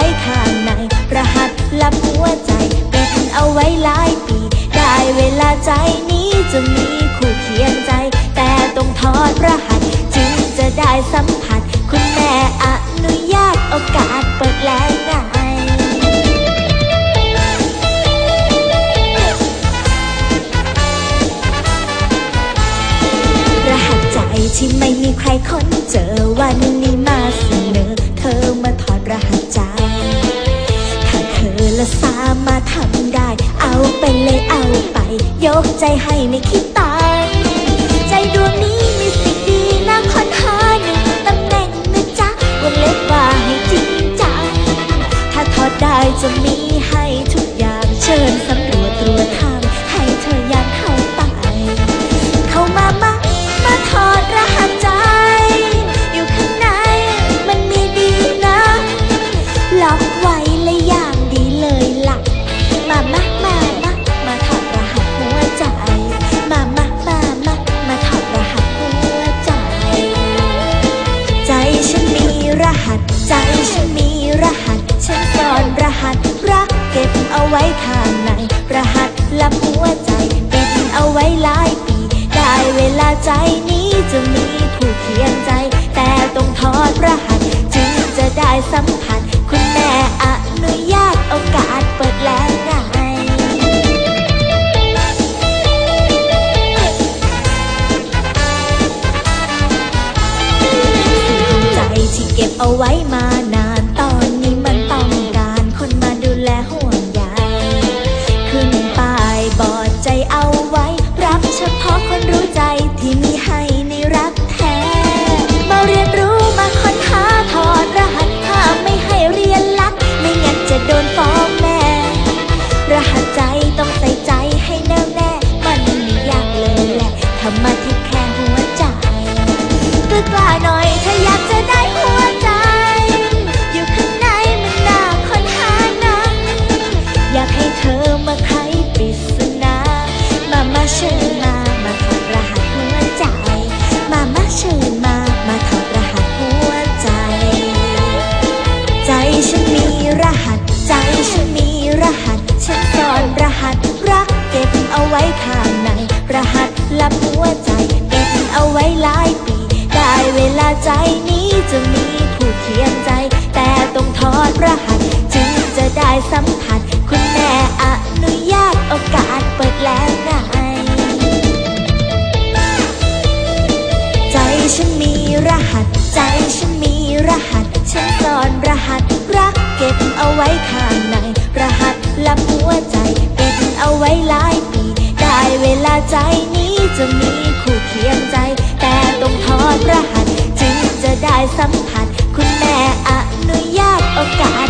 ไว้ข้างใน รหัสลับหัวใจ เปิดเอาไว้หลายปี ได้เวลาใจนี้จะมีคู่เคียงใจ แต่ต้องถอดรหัส จึงจะได้สัมผัส คุณแม่อนุญาตโอกาสเปิดแล้วไงรหัสใจที่ไม่มีใครค้นเจอวันนี้ ยกใจให้ไม่คิดตาย ใจดวงนี้มีสิ่งดีน่าค้นหาหนึ่งตำแหน่งนะจ๊ะวงเล็บว่าให้จริงจังถ้าทอดได้จะมี หัวใจ เปิดเอาไว้หลายปี ได้เวลาใจนี้จะมีผู้เคียงใจ แต่ต้องถอดรหัส จึงจะได้สัมผัส คุณแม่อนุญาตโอกาสเปิดแล้วไงใจที่เก็บเอาไว้มา มาที่แค่หัวใจกล้ากล้าหน่อย งจะได้สัมผัส คุณแม่อนุญาตโอกาสเปิดแล้วไงใจฉันมีรหัส ใจฉันมีรหัส ฉันซ่อนรหัส รักเก็บเอาไว้ข้างใน รหัสลับหัวใจ เปิดเอาไว้หลายปี ได้เวลาใจนี้จะมีคู่เคียงใจ แต่ต้องถอดรหัส จึงจะได้สัมผัส คุณแม่อุญาตโอกาส